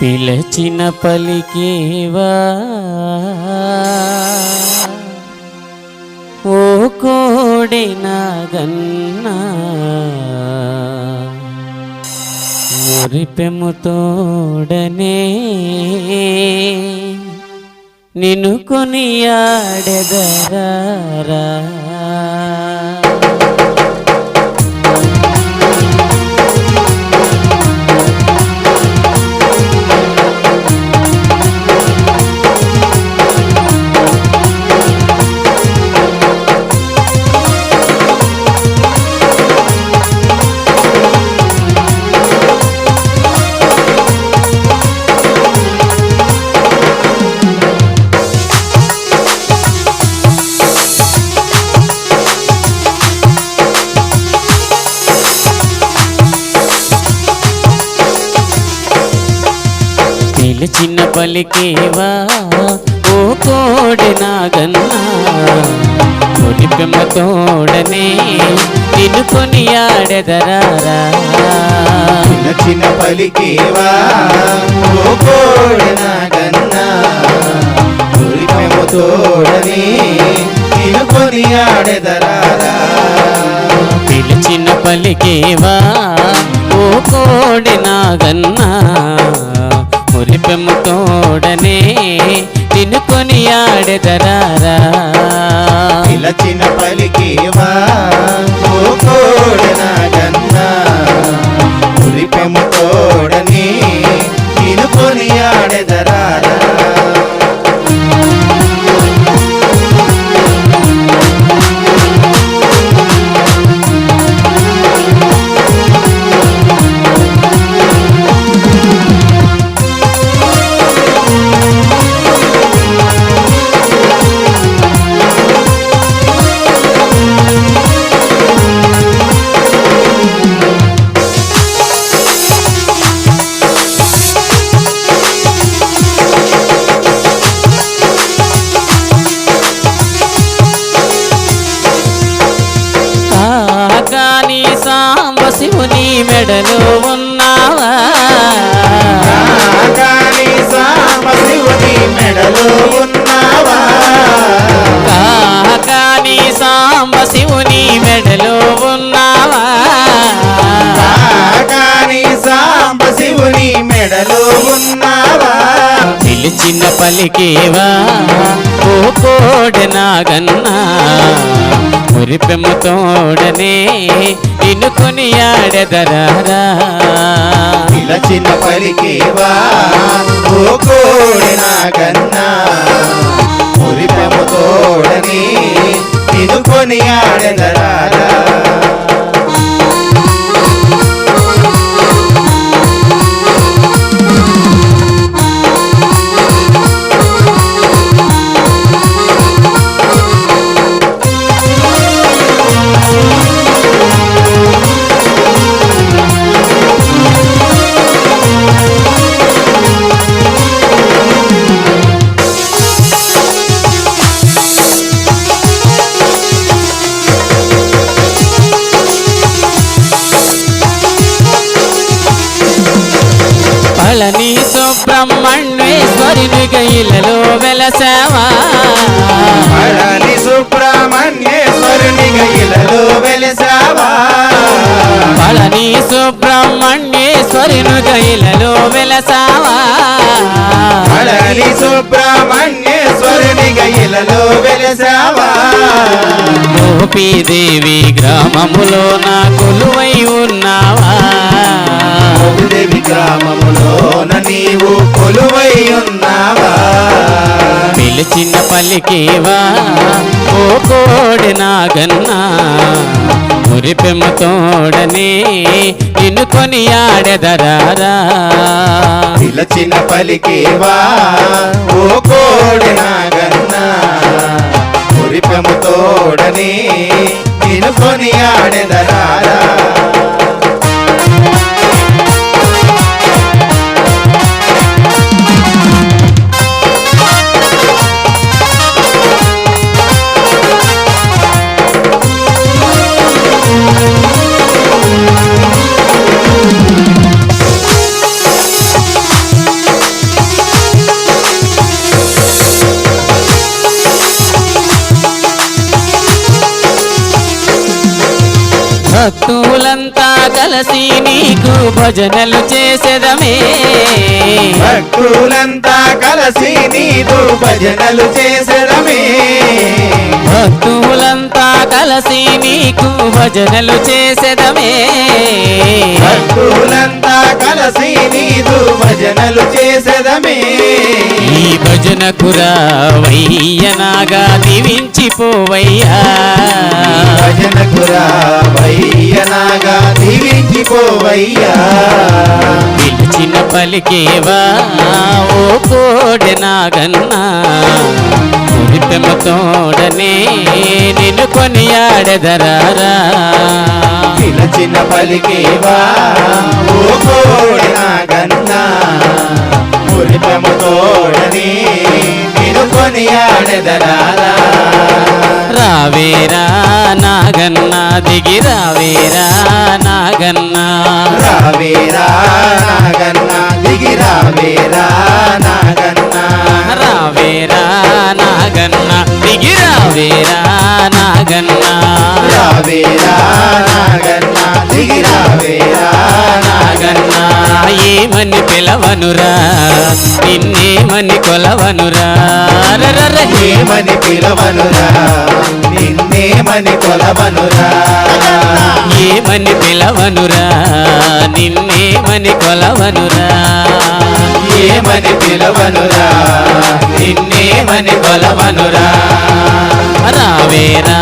పిలచిన పలికేవా? ఓ కోడిన గన్నా మురిపెముతోడనే నిన్ను కొనియాడెదరారా పిలిచిన పలికేవా? ఓ కోడి నాగన్నా మురిపెమ్మ తోడనే నిన్ను కొనియాడెదరారా చిన్న పలికేవా? ఓ కోడిన గన్నా తోడని నేను కొని ఆడెదరారా? పిలిచిన పలికేవా? ఓ కోడి నాగన్నా మురిపెమ్మ తోడనే నిన్ను కొనియాడెదరారా? పిలచిన పలికేవా ఓ కోడిన గన్న శివుని మెడలో ఉన్నావా మెడలో ఉన్నావా? కాకాని సాంబ శివుని మెడలో ఉన్నావా? కాకాని సాంబశివుని మెడలో ఉన్నావా? పిలిచిన పలికేవా? ఓ కోడి నాగన్నా. మురిపెమ్మ తోడనే నిన్ను ఇలా చిన్న పలికేవా ఓ కోడి నాగన్నా మురిపెము తోడని నిదుకొని ఆడెదరారా పళని సుబ్రహ్మణ్యేశ్వరుని గైలలో వెలసావా. పళని సుబ్రహ్మణ్యేశ్వరుని గైలలో వెలసావా. పళని సుబ్రహ్మణ్యేశ్వరుని గైలలో వెలసావా. పళని సుబ్రహ్మణ్యేశ్వరుని గైలలో వెలసావా. గోపీదేవి గ్రామములో నా కొలువై ఉన్నావా. దేవి గ్రామములోన నీవు కొలువై ఉన్నావా? పిలిచిన పలికేవా? ఓ కోడి నాగన్నా మురిపెమ్మ తోడనే నిన్ను కొనియాడెదరారా? పిలచిన పలికేవా? ఓ కోడి నాగన్నా భక్తులంతా కలిసి నీకు భజనలు చేసేదమే. భక్తులంతా కలిసి నీదు భజనలు చేసడమే భక్తులంతా కలిసి నీకు భజనలు చేసేదమే. భక్తులంతా కలిసి నీదు భజనలు చేసడమే ఈ భజనకు రావయ్యనాగా దీవించిపోవయ్యా. భజనకు రావయ్యనాగా దీవించిపోవయ్యా. పిలిచిన పలికేవా? ఓ కోడె నాగన్నా. మురిపెమతోడనే నిన్ను కొనియాడెదరారా. పిలచిన పలికేవా? ఓ కోడి నాగన్నా. మురిపెముతోడని నిన్ను కొనియాడెదరారా. రావేరా నాగన్నా దిగి రావేరా నాగన్నా. రావేరా నాగన్నా దిగి రావేరా నాగన్నా. రావేరా నాగన్నా దిగి రావేరా నాగన్నా. రావేరా నాగన్నా దిగి నాగన్నా ఏమని పిలవనురా? నిన్నేమని కొలవనురా? ఏమని పిలవనురా? నిన్నేమని కొలవనురా? ఏమని పిలవనురా? నిన్నేమని కొలవనురా? ఏమని పిలవనురా? నిన్నేమని కొలవనురా? రావేరా